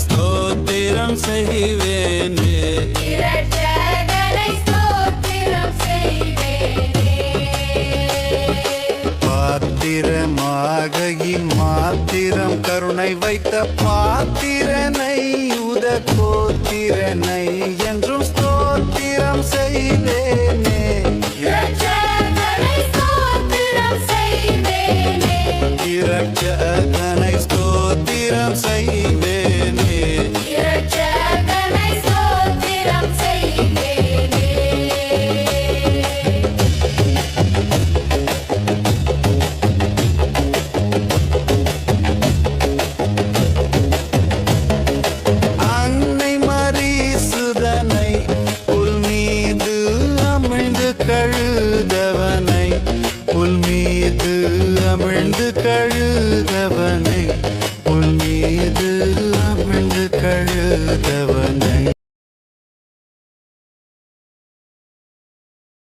ஸ்தோத்திரம் செய்வேனே. திரட்சகனை ஸ்தோத்திரம் செய்வேனே. பாத்திரமாக இம்மாத்திரம் கருணை வைத்த பாத்திரனை. இறக்க அதனை ஸ்தோத்திரம் செய்ய அமிழ்ந்து கழுதவனை உன் மீது அமிழ்ந்து கழுதவனை.